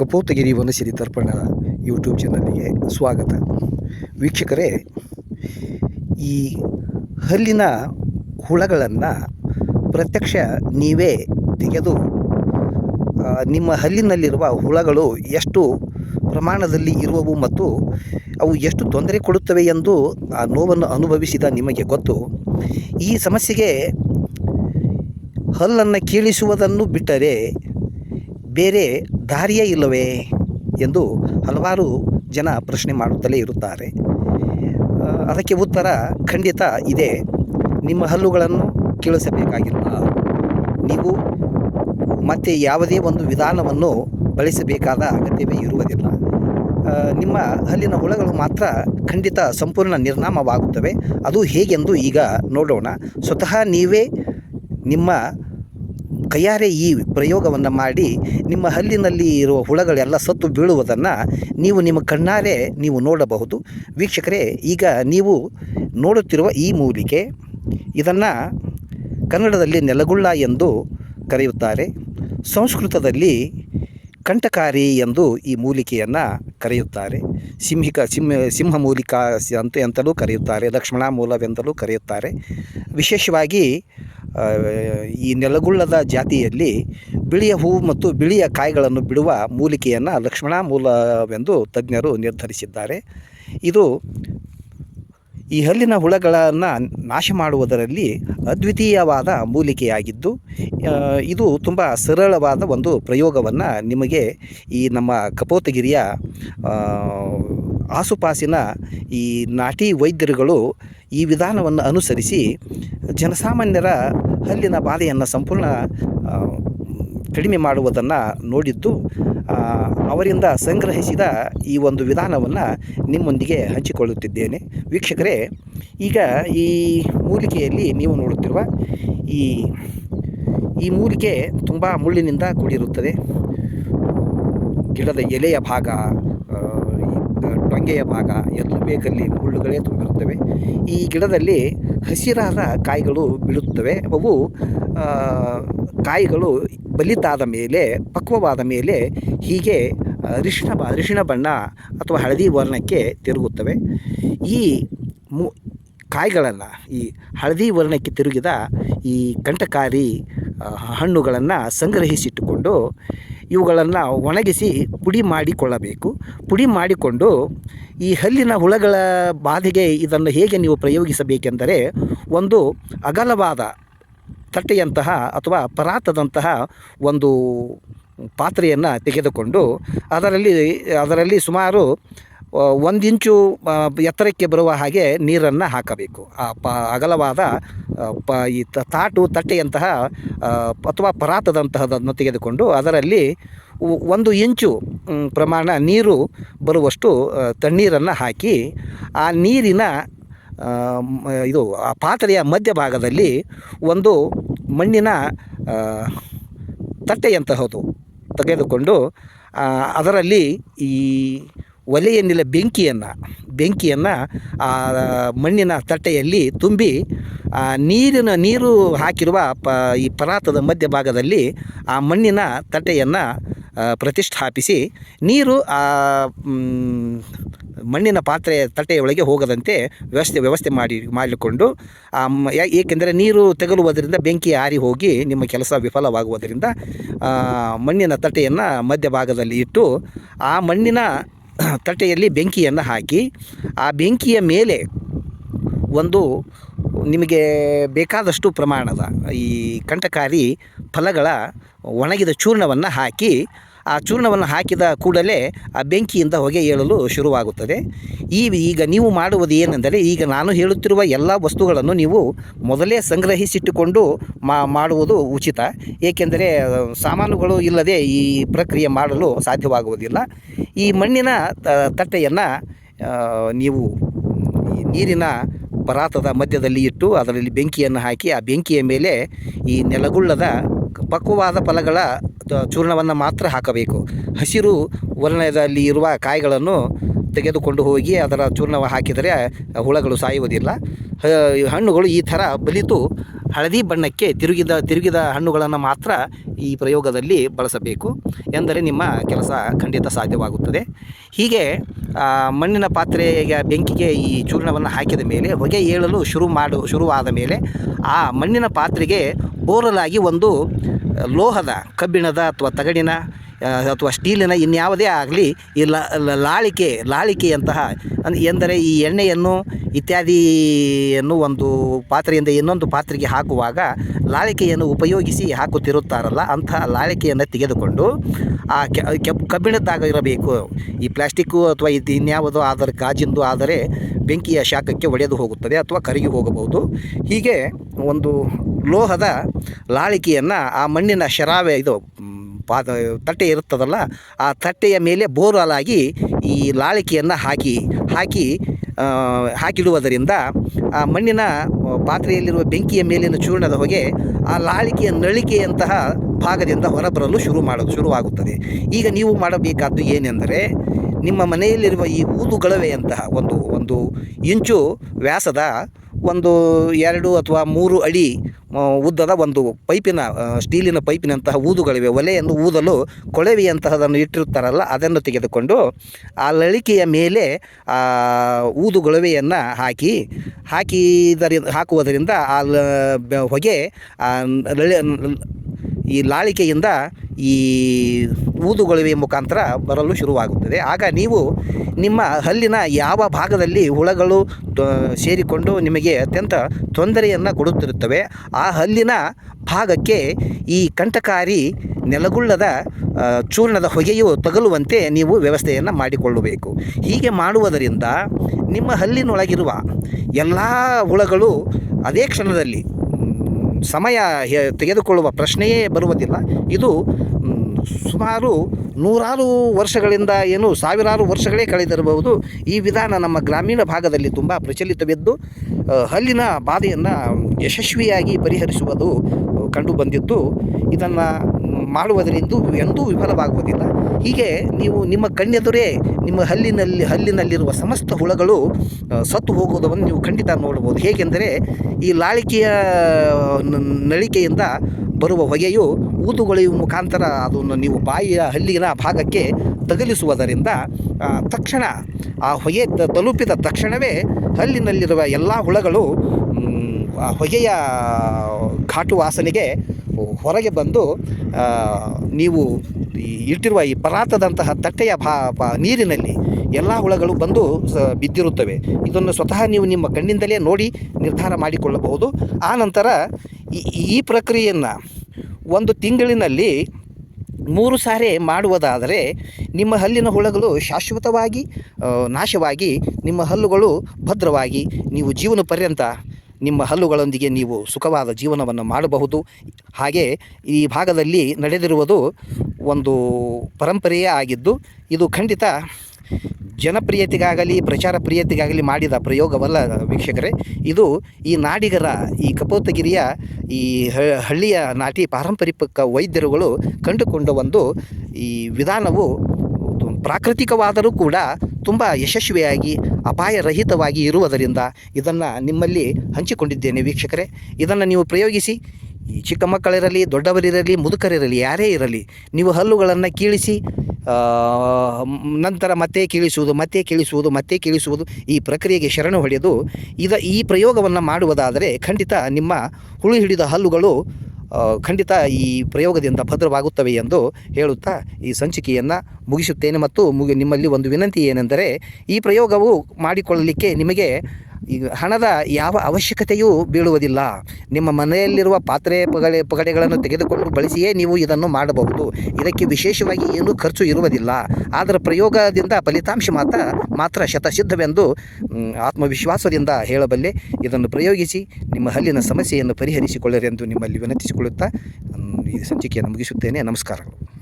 ಕಪೋತಗಿರಿ ವನಸಿರಿ ತರ್ಪಣ ಯೂಟ್ಯೂಬ್ ಚಾನಲ್ಗೆ ಸ್ವಾಗತ. ವೀಕ್ಷಕರೇ, ಈ ಹಲ್ಲಿನ ಹುಳಗಳನ್ನು ಪ್ರತ್ಯಕ್ಷ ನೀವೇ ತೆಗೆದು ನಿಮ್ಮ ಹಲ್ಲಿನಲ್ಲಿರುವ ಹುಳಗಳು ಎಷ್ಟು ಪ್ರಮಾಣದಲ್ಲಿ ಇರುವವು ಮತ್ತು ಅವು ಎಷ್ಟು ತೊಂದರೆ ಕೊಡುತ್ತವೆ ಎಂದು ಆ ನೋವನ್ನು ಅನುಭವಿಸಿದ ನಿಮಗೆ ಗೊತ್ತು. ಈ ಸಮಸ್ಯೆಗೆ ಹಲ್ಲನ್ನು ಕೀಳಿಸುವುದನ್ನು ಬಿಟ್ಟರೆ ಬೇರೆ ದಾರಿಯೇ ಇಲ್ಲವೇ ಎಂದು ಹಲವಾರು ಜನ ಪ್ರಶ್ನೆ ಮಾಡುತ್ತಲೇ ಇರುತ್ತಾರೆ. ಅದಕ್ಕೆ ಉತ್ತರ ಖಂಡಿತ ಇದೆ. ನಿಮ್ಮ ಹಲ್ಲುಗಳನ್ನು ಕೀಳಿಸಬೇಕಾಗಿಲ್ಲ. ನೀವು ಮತ್ತೆ ಯಾವುದೇ ಒಂದು ವಿಧಾನವನ್ನು ಬಳಸಬೇಕಾದ ಅಗತ್ಯವೇ ಇರುವುದಿಲ್ಲ. ನಿಮ್ಮ ಹಲ್ಲಿನ ಹುಳಗಳು ಮಾತ್ರ ಖಂಡಿತ ಸಂಪೂರ್ಣ ನಿರ್ನಾಮವಾಗುತ್ತವೆ. ಅದು ಹೇಗೆಂದು ಈಗ ನೋಡೋಣ. ಸ್ವತಃ ನೀವೇ ನಿಮ್ಮ ಕೈಯಾರೆ ಈ ಪ್ರಯೋಗವನ್ನು ಮಾಡಿ ನಿಮ್ಮ ಹಲ್ಲಿನಲ್ಲಿ ಇರುವ ಹುಳಗಳೆಲ್ಲ ಸತ್ತು ಬೀಳುವುದನ್ನು ನೀವು ನಿಮ್ಮ ಕಣ್ಣಾರೆ ನೀವು ನೋಡಬಹುದು. ವೀಕ್ಷಕರೇ, ಈಗ ನೀವು ನೋಡುತ್ತಿರುವ ಈ ಮೂಲಿಕೆ ಇದನ್ನು ಕನ್ನಡದಲ್ಲಿ ನೆಲಗುಳ್ಳ ಎಂದು ಕರೆಯುತ್ತಾರೆ. ಸಂಸ್ಕೃತದಲ್ಲಿ ಕಂಠಕಾರಿ ಎಂದು ಈ ಮೂಲಿಕೆಯನ್ನು ಕರೆಯುತ್ತಾರೆ. ಸಿಂಹಿಕ, ಸಿಂಹ ಸಿಂಹ ಮೂಲಿಕಾ ಅಂತ ಅಂತಲೂ ಕರೆಯುತ್ತಾರೆ. ಲಕ್ಷ್ಮಣ ಮೂಲವೆಂದಲೂ ಕರೆಯುತ್ತಾರೆ. ವಿಶೇಷವಾಗಿ ಈ ನೆಲಗುಳ್ಳದ ಜಾತಿಯಲ್ಲಿ ಬಿಳಿಯ ಹೂವು ಮತ್ತು ಬಿಳಿಯ ಕಾಯಿಗಳನ್ನು ಬಿಡುವ ಮೂಲಿಕೆಯನ್ನು ಲಕ್ಷ್ಮಣ ಮೂಲವೆಂದು ತಜ್ಞರು ನಿರ್ಧರಿಸಿದ್ದಾರೆ. ಇದು ಈ ಹಲ್ಲಿನ ಹುಳಗಳನ್ನು ನಾಶ ಮಾಡುವುದರಲ್ಲಿ ಅದ್ವಿತೀಯವಾದ ಮೂಲಿಕೆಯಾಗಿದ್ದು ಇದು ತುಂಬ ಸರಳವಾದ ಒಂದು ಪ್ರಯೋಗವನ್ನು ನಿಮಗೆ ಈ ನಮ್ಮ ಕಪೋತಗಿರಿಯ ಆಸುಪಾಸಿನ ಈ ನಾಟಿ ವೈದ್ಯರುಗಳು ಈ ವಿಧಾನವನ್ನು ಅನುಸರಿಸಿ ಜನಸಾಮಾನ್ಯರ ಹಲ್ಲಿನ ಬಾಧೆಯನ್ನು ಸಂಪೂರ್ಣ ಕಡಿಮೆ ಮಾಡುವುದನ್ನು ನೋಡಿದ್ದು ಅವರಿಂದ ಸಂಗ್ರಹಿಸಿದ ಈ ಒಂದು ವಿಧಾನವನ್ನು ನಿಮ್ಮೊಂದಿಗೆ ಹಂಚಿಕೊಳ್ಳುತ್ತಿದ್ದೇನೆ. ವೀಕ್ಷಕರೇ, ಈಗ ಈ ಮೂಲಿಕೆಯಲ್ಲಿ ನೀವು ನೋಡುತ್ತಿರುವ ಈ ಈ ಮೂಲಿಕೆ ತುಂಬ ಮುಳ್ಳಿನಿಂದ ಕೂಡಿರುತ್ತದೆ. ಗಿಡದ ಎಲೆಯ ಭಾಗ ಟೊಂಗೆಯ ಭಾಗ ಎಲ್ಲ ಬೇಕಲ್ಲಿ ಹುಲ್ಲುಗಳೇ ತುಂಬಿರುತ್ತವೆ. ಈ ಗಿಡದಲ್ಲಿ ಹಸಿರಾದ ಕಾಯಿಗಳು ಬಿಡುತ್ತವೆ ಅವು ಕಾಯಿಗಳು ಬಲಿತಾದ ಮೇಲೆ, ಪಕ್ವವಾದ ಮೇಲೆ ಹೀಗೆ ಅರಿಶಿಣ ಅರಿಶಿಣ ಬಣ್ಣ ಅಥವಾ ಹಳದಿ ವರ್ಣಕ್ಕೆ ತಿರುಗುತ್ತವೆ. ಈ ಮು, ಕಾಯಿಗಳನ್ನು, ಈ ಹಳದಿ ವರ್ಣಕ್ಕೆ ತಿರುಗಿದ ಈ ಕಂಟಕಾರಿ ಹಣ್ಣುಗಳನ್ನು ಸಂಗ್ರಹಿಸಿಟ್ಟುಕೊಂಡು ಇವುಗಳನ್ನು ಒಣಗಿಸಿ ಪುಡಿ ಮಾಡಿಕೊಳ್ಳಬೇಕು. ಪುಡಿ ಮಾಡಿಕೊಂಡು ಈ ಹಲ್ಲಿನ ಹುಳಗಳ ಬಾಧೆಗೆ ಇದನ್ನು ಹೇಗೆ ನೀವು ಪ್ರಯೋಗಿಸಬೇಕೆಂದರೆ ಒಂದು ಅಗಲವಾದ ತಟ್ಟೆಯಂತಹ ಅಥವಾ ಪರಾತದಂತಹ ಒಂದು ಪಾತ್ರೆಯನ್ನು ತೆಗೆದುಕೊಂಡು ಅದರಲ್ಲಿ ಅದರಲ್ಲಿ ಸುಮಾರು ಒಂದು ಇಂಚು ಎತ್ತರಕ್ಕೆ ಬರುವ ಹಾಗೆ ನೀರನ್ನು ಹಾಕಬೇಕು. ಆ, ಪ, ಅಗಲವಾದ ಪ, ಈ ತಾಟು, ತಟ್ಟೆಯಂತಹ ಅಥವಾ ಪರಾತದಂತಹದನ್ನು ತೆಗೆದುಕೊಂಡು ಅದರಲ್ಲಿ ಒಂದು ಇಂಚು ಪ್ರಮಾಣ ನೀರು ಬರುವಷ್ಟು ತಣ್ಣೀರನ್ನು ಹಾಕಿ, ಆ ನೀರಿನ ಇದು, ಆ ಪಾತ್ರೆಯ ಮಧ್ಯಭಾಗದಲ್ಲಿ ಒಂದು ಮಣ್ಣಿನ ತಟ್ಟೆಯಂತಹದು ತೆಗೆದುಕೊಂಡು ಅದರಲ್ಲಿ ಈ ಒಲೆಯನ್ನಿಲ್ಲ ಬೆಂಕಿಯನ್ನು ಬೆಂಕಿಯನ್ನು ಆ ಮಣ್ಣಿನ ತಟ್ಟೆಯಲ್ಲಿ ತುಂಬಿ ನೀರಿನ ನೀರು ಹಾಕಿರುವ ಪ ಈ ಪರಾತದ ಮಧ್ಯಭಾಗದಲ್ಲಿ ಆ ಮಣ್ಣಿನ ತಟ್ಟೆಯನ್ನು ಪ್ರತಿಷ್ಠಾಪಿಸಿ ನೀರು ಆ ಮಣ್ಣಿನ ಪಾತ್ರೆ ತಟ್ಟೆಯೊಳಗೆ ಹೋಗದಂತೆ ವ್ಯವಸ್ಥೆ ವ್ಯವಸ್ಥೆ ಮಾಡಿ, ಮಾಡಿಕೊಂಡು, ಆ ಏಕೆಂದರೆ ನೀರು ತೆಗಲುವುದರಿಂದ ಬೆಂಕಿ ಆರಿ ಹೋಗಿ ನಿಮ್ಮ ಕೆಲಸ ವಿಫಲವಾಗುವುದರಿಂದ ಮಣ್ಣಿನ ತಟ್ಟೆಯನ್ನು ಮಧ್ಯಭಾಗದಲ್ಲಿ ಇಟ್ಟು, ಆ ಮಣ್ಣಿನ ತಟ್ಟೆಯಲ್ಲಿ ಬೆಂಕಿಯನ್ನು ಹಾಕಿ, ಆ ಬೆಂಕಿಯ ಮೇಲೆ ಒಂದು ನಿಮಗೆ ಬೇಕಾದಷ್ಟು ಪ್ರಮಾಣದ ಈ ಕಂಟಕಾರಿ ಫಲಗಳ ಒಣಗಿದ ಚೂರ್ಣವನ್ನು ಹಾಕಿ ಆ ಚೂರ್ಣವನ್ನು ಹಾಕಿದ ಕೂಡಲೇ ಆ ಬೆಂಕಿಯಿಂದ ಹೊಗೆ ಏಳಲು ಶುರುವಾಗುತ್ತದೆ. ಈ ಈಗ ನೀವು ಮಾಡುವುದು ಏನೆಂದರೆ ಈಗ ನಾನು ಹೇಳುತ್ತಿರುವ ಎಲ್ಲ ವಸ್ತುಗಳನ್ನು ನೀವು ಮೊದಲೇ ಸಂಗ್ರಹಿಸಿಟ್ಟುಕೊಂಡು ಮಾಡುವುದು ಉಚಿತ. ಏಕೆಂದರೆ, ಸಾಮಾನುಗಳು ಇಲ್ಲದೆ ಈ ಪ್ರಕ್ರಿಯೆ ಮಾಡಲು ಸಾಧ್ಯವಾಗುವುದಿಲ್ಲ. ಈ ಮಣ್ಣಿನ ತಟ್ಟೆಯನ್ನು ನೀವು ನೀರಿನ ಪರಾತದ ಮಧ್ಯದಲ್ಲಿ ಇಟ್ಟು ಅದರಲ್ಲಿ ಬೆಂಕಿಯನ್ನು ಹಾಕಿ ಆ ಬೆಂಕಿಯ ಮೇಲೆ ಈ ನೆಲಗುಳ್ಳದ ಪಕ್ವವಾದ ಫಲಗಳ ಚೂರ್ಣವನ್ನು ಮಾತ್ರ ಹಾಕಬೇಕು. ಹಸಿರು ವರ್ಣದಲ್ಲಿ ಇರುವ ಕಾಯಿಗಳನ್ನು ತೆಗೆದುಕೊಂಡು ಹೋಗಿ ಅದರ ಚೂರ್ಣವ ಹಾಕಿದರೆ ಹುಳಗಳು ಸಾಯುವುದಿಲ್ಲ. ಹಣ್ಣುಗಳು ಈ ಥರ ಬಲಿತು ಹಳದಿ ಬಣ್ಣಕ್ಕೆ ತಿರುಗಿದ ತಿರುಗಿದ ಹಣ್ಣುಗಳನ್ನು ಮಾತ್ರ ಈ ಪ್ರಯೋಗದಲ್ಲಿ ಬಳಸಬೇಕು ಎಂದರೆ ನಿಮ್ಮ ಕೆಲಸ ಖಂಡಿತ ಸಾಧ್ಯವಾಗುತ್ತದೆ. ಹೀಗೆ ಮಣ್ಣಿನ ಪಾತ್ರೆಯ ಬೆಂಕಿಗೆ ಈ ಚೂರ್ಣವನ್ನು ಹಾಕಿದ ಮೇಲೆ ಹೊಗೆ ಏಳಲು ಶುರು ಮಾಡು, ಶುರುವಾದ ಮೇಲೆ ಆ ಮಣ್ಣಿನ ಪಾತ್ರೆಗೆ ಬೋರಲಾಗಿ ಒಂದು ಲೋಹದ ಕಬ್ಬಿಣದ ಅಥವಾ ತಗಡಿನ ಅಥವಾ ಸ್ಟೀಲಿನ ಇನ್ಯಾವುದೇ ಆಗಲಿ ಈ ಲಾಳಿಕೆ, ಲಾಳಿಕೆಯಂತಹ ಎಂದರೆ ಈ ಎಣ್ಣೆಯನ್ನು ಇತ್ಯಾದಿಯನ್ನು ಒಂದು ಪಾತ್ರೆಯಿಂದ ಇನ್ನೊಂದು ಪಾತ್ರೆಗೆ ಹಾಕುವಾಗ ಲಾಳಿಕೆಯನ್ನು ಉಪಯೋಗಿಸಿ ಹಾಕುತ್ತಿರುತ್ತಾರಲ್ಲ ಅಂತಹ ಲಾಳಿಕೆಯನ್ನು ತೆಗೆದುಕೊಂಡು ಆ ಕೆ ಕೆಬ್ ಕಬ್ಬಿಣದಾಗ ಇರಬೇಕು ಈ ಪ್ಲಾಸ್ಟಿಕ್ಕು ಅಥವಾ ಇದು ಇನ್ಯಾವುದೋ ಆದರೆ, ಗಾಜಿಂದು ಆದರೆ ಬೆಂಕಿಯ ಶಾಖಕ್ಕೆ ಒಡೆದು ಹೋಗುತ್ತದೆ ಅಥವಾ ಕರಗಿ ಹೋಗಬಹುದು. ಹೀಗೆ ಒಂದು ಲೋಹದ ಲಾಳಿಕೆಯನ್ನು ಆ ಮಣ್ಣಿನ ಶರಾವೆ, ಇದು ಪಾದ ತಟ್ಟೆ ಇರುತ್ತದಲ್ಲ, ಆ ತಟ್ಟೆಯ ಮೇಲೆ ಬೋರ್ವಾಲಾಗಿ ಈ ಲಾಳಿಕೆಯನ್ನು ಹಾಕಿ ಹಾಕಿ ಹಾಕಿಡುವುದರಿಂದ ಆ ಮಣ್ಣಿನ ಪಾತ್ರೆಯಲ್ಲಿರುವ ಬೆಂಕಿಯ ಮೇಲಿನ ಚೂರ್ಣದ ಹೊಗೆ ಆ ಲಾಳಿಕೆಯ ನಳಿಕೆಯಂತಹ ಭಾಗದಿಂದ ಹೊರಬರಲು ಶುರು ಮಾಡ, ಶುರುವಾಗುತ್ತದೆ. ಈಗ ನೀವು ಮಾಡಬೇಕಾದ್ದು ಏನೆಂದರೆ, ನಿಮ್ಮ ಮನೆಯಲ್ಲಿರುವ ಈ ಊದುಗಳವೆಯಂತಹ ಒಂದು ಒಂದು ಇಂಚು ವ್ಯಾಸದ ಒಂದು ಎರಡು ಅಥವಾ ಮೂರು ಅಡಿ ಉದ್ದದ ಒಂದು ಪೈಪಿನ ಸ್ಟೀಲಿನ ಪೈಪಿನಂತಹ ಊದುಗಳಿವೆ. ಒಲೆಯನ್ನು ಊದಲು ಕೊಳವೆಯಂತಹದನ್ನು ಇಟ್ಟಿರುತ್ತಾರಲ್ಲ, ಅದನ್ನು ತೆಗೆದುಕೊಂಡು ಆ ಲಳಿಕೆಯ ಮೇಲೆ, ಆ ಊದುಗೊಳವೆಯನ್ನು ಹಾಕಿ, ಹಾಕಿದರಿ, ಹಾಕುವುದರಿಂದ ಆ ಹೊಗೆ ಈ ಲಾಳಿಕೆಯಿಂದ ಈ ಊದುಗೊಳವೆಯ ಮುಖಾಂತರ ಬರಲು ಶುರುವಾಗುತ್ತದೆ. ಆಗ ನೀವು ನಿಮ್ಮ ಹಲ್ಲಿನ ಯಾವ ಭಾಗದಲ್ಲಿ ಹುಳಗಳು ಸೇರಿಕೊಂಡು ನಿಮಗೆ ಅತ್ಯಂತ ತೊಂದರೆಯನ್ನು ಕೊಡುತ್ತಿರುತ್ತವೆ, ಆ ಹಲ್ಲಿನ ಭಾಗಕ್ಕೆ ಈ ಕಂಟಕಾರಿ ನೆಲಗುಳ್ಳದ ಚೂರ್ಣದ ಹೊಗೆಯು ತಗಲುವಂತೆ ನೀವು ವ್ಯವಸ್ಥೆಯನ್ನು ಮಾಡಿಕೊಳ್ಳಬೇಕು. ಹೀಗೆ ಮಾಡುವುದರಿಂದ ನಿಮ್ಮ ಹಲ್ಲಿನೊಳಗಿರುವ ಎಲ್ಲ ಹುಳಗಳು ಅದೇ ಕ್ಷಣದಲ್ಲಿ ಸಮಯ ತೆಗೆದುಕೊಳ್ಳುವ ಪ್ರಶ್ನೆಯೇ ಬರುವುದಿಲ್ಲ. ಇದು ಸುಮಾರು ನೂರಾರು ವರ್ಷಗಳಿಂದ ಏನು ಸಾವಿರಾರು ವರ್ಷಗಳೇ ಕಳೆದಿರಬಹುದು. ಈ ವಿಧಾನ ನಮ್ಮ ಗ್ರಾಮೀಣ ಭಾಗದಲ್ಲಿ ತುಂಬ ಪ್ರಚಲಿತವಿದ್ದು ಹಲ್ಲಿನ ಬಾಧೆಯನ್ನು ಯಶಸ್ವಿಯಾಗಿ ಪರಿಹರಿಸುವುದು ಕಂಡು ಬಂದಿದ್ದು. ಇದನ್ನು ಮಾಡುವುದರಿಂದ ಎಂದೂ ವಿಫಲವಾಗುವುದಿಲ್ಲ. ಹೀಗೆ ನೀವು ನಿಮ್ಮ ಕಣ್ಣೆದುರೇ ನಿಮ್ಮ ಹಲ್ಲಿನಲ್ಲಿ ಹಲ್ಲಿನಲ್ಲಿರುವ ಸಮಸ್ತ ಹುಳಗಳು ಸತ್ತು ಹೋಗುವುದನ್ನು ನೀವು ಖಂಡಿತ ನೋಡ್ಬೋದು ಹೇಗೆಂದರೆ ಈ ಲಾಳಿಕೆಯ ನಳಿಕೆಯಿಂದ ಬರುವ ಹೊಗೆಯು ಊದುಗೊಳೆಯುವ ಮುಖಾಂತರ ಅದನ್ನು ನೀವು ಬಾಯಿಯ ಹಲ್ಲಿನ ಭಾಗಕ್ಕೆ ತಗಲಿಸುವುದರಿಂದ ತಕ್ಷಣ ಆ ಹೊಗೆ ತಲುಪಿದ ತಕ್ಷಣವೇ ಹಲ್ಲಿನಲ್ಲಿರುವ ಎಲ್ಲ ಹುಳಗಳು ಆ ಹೊಗೆಯ ಘಾಟು ವಾಸನೆಗೆ ಹೊರಗೆ ಬಂದು ನೀವು ಇಟ್ಟಿರುವ ಈ ಪರಾತದಂತಹ ತಟ್ಟೆಯ ಭಾ ನೀರಿನಲ್ಲಿ ಎಲ್ಲ ಹುಳಗಳು ಬಂದು ಬಿದ್ದಿರುತ್ತವೆ. ಇದನ್ನು ಸ್ವತಃ ನೀವು ನಿಮ್ಮ ಕಣ್ಣಿಂದಲೇ ನೋಡಿ ನಿರ್ಧಾರ ಮಾಡಿಕೊಳ್ಳಬಹುದು. ಆ ನಂತರ ಈ ಪ್ರಕ್ರಿಯೆಯನ್ನು ಒಂದು ತಿಂಗಳಿನಲ್ಲಿ ಮೂರು ಸಾರಿ ಮಾಡುವುದಾದರೆ ನಿಮ್ಮ ಹಲ್ಲಿನ ಹುಳಗಳು ಶಾಶ್ವತವಾಗಿ ನಾಶವಾಗಿ, ನಿಮ್ಮ ಹಲ್ಲುಗಳು ಭದ್ರವಾಗಿ, ನೀವು ಜೀವನ ಪರ್ಯಂತ ನಿಮ್ಮ ಹಲ್ಲುಗಳೊಂದಿಗೆ ನೀವು ಸುಖವಾದ ಜೀವನವನ್ನು ಮಾಡಬಹುದು. ಹಾಗೆ ಈ ಭಾಗದಲ್ಲಿ ನಡೆದಿರುವುದು ಒಂದು ಪರಂಪರೆಯೇ ಆಗಿದ್ದು, ಇದು ಖಂಡಿತ ಜನಪ್ರಿಯತೆಗಾಗಲಿ, ಪ್ರಚಾರ ಪ್ರಿಯತೆಗಾಗಲಿ ಮಾಡಿದ ಪ್ರಯೋಗವಲ್ಲ ವೀಕ್ಷಕರೇ. ಇದು ಈ ನಾಡಿಗರ, ಈ ಕಪೋತಗಿರಿಯ, ಈ ಹಳ್ಳಿಯ ನಾಟಿ ಪಾರಂಪರಿಕ ವೈದ್ಯರುಗಳು ಕಂಡುಕೊಂಡ ಒಂದು ಈ ವಿಧಾನವು ಪ್ರಾಕೃತಿಕವಾದರೂ ಕೂಡ ತುಂಬ ಯಶಸ್ವಿಯಾಗಿ ಅಪಾಯರಹಿತವಾಗಿ ಇರುವುದರಿಂದ ಇದನ್ನು ನಿಮ್ಮಲ್ಲಿ ಹಂಚಿಕೊಂಡಿದ್ದೇನೆ ವೀಕ್ಷಕರೇ. ಇದನ್ನು ನೀವು ಪ್ರಯೋಗಿಸಿ. ಚಿಕ್ಕ ಮಕ್ಕಳಿರಲಿ, ದೊಡ್ಡವರಿರಲಿ, ಮುದುಕರಿರಲಿ, ಯಾರೇ ಇರಲಿ, ನೀವು ಹಲ್ಲುಗಳನ್ನು ಕೀಳಿಸಿ ನಂತರ ಮತ್ತೆ ಕೀಳಿಸುವುದು ಮತ್ತೆ ಕೀಳಿಸುವುದು ಮತ್ತೆ ಕೀಳಿಸುವುದು ಈ ಪ್ರಕ್ರಿಯೆಗೆ ಶರಣು ಹೊಡೆದು ಇದ ಈ ಪ್ರಯೋಗವನ್ನು ಮಾಡುವುದಾದರೆ ಖಂಡಿತ ನಿಮ್ಮ ಹುಳು ಹಿಡಿದ ಹಲ್ಲುಗಳು ಖಂಡಿತ ಈ ಪ್ರಯೋಗದಿಂದ ಭದ್ರವಾಗುತ್ತವೆ ಎಂದು ಹೇಳುತ್ತಾ ಈ ಸಂಚಿಕೆಯನ್ನು ಮುಗಿಸುತ್ತೇನೆ ಮತ್ತು ಮುಗಿ ನಿಮ್ಮಲ್ಲಿ ಒಂದು ವಿನಂತಿ ಏನೆಂದರೆ ಈ ಪ್ರಯೋಗವು ಮಾಡಿಕೊಳ್ಳಲಿಕ್ಕೆ ನಿಮಗೆ ಈಗ ಹಣದ ಯಾವ ಅವಶ್ಯಕತೆಯೂ ಬೀಳುವುದಿಲ್ಲ. ನಿಮ್ಮ ಮನೆಯಲ್ಲಿರುವ ಪಾತ್ರೆ ಪಗಡೆ, ಪಗಡೆಗಳನ್ನು ತೆಗೆದುಕೊಂಡು ಬಳಸಿಯೇ ನೀವು ಇದನ್ನು ಮಾಡಬಹುದು. ಇದಕ್ಕೆ ವಿಶೇಷವಾಗಿ ಏನೂ ಖರ್ಚು ಇರುವುದಿಲ್ಲ. ಅದರ ಪ್ರಯೋಗದಿಂದ ಫಲಿತಾಂಶ ಮಾತ್ರ ಮಾತ್ರ ಶತಸಿದ್ಧವೆಂದು ಆತ್ಮವಿಶ್ವಾಸದಿಂದ ಹೇಳಬಲ್ಲೆ. ಇದನ್ನು ಪ್ರಯೋಗಿಸಿ, ನಿಮ್ಮ ಹಲ್ಲಿನ ಸಮಸ್ಯೆಯನ್ನು ಪರಿಹರಿಸಿಕೊಳ್ಳರೆಂದು ನಿಮ್ಮಲ್ಲಿ ವಿನಂತಿಸಿಕೊಳ್ಳುತ್ತಾ ಈ ಸಂಚಿಕೆಯನ್ನು ಮುಗಿಸುತ್ತೇನೆ. ನಮಸ್ಕಾರಗಳು.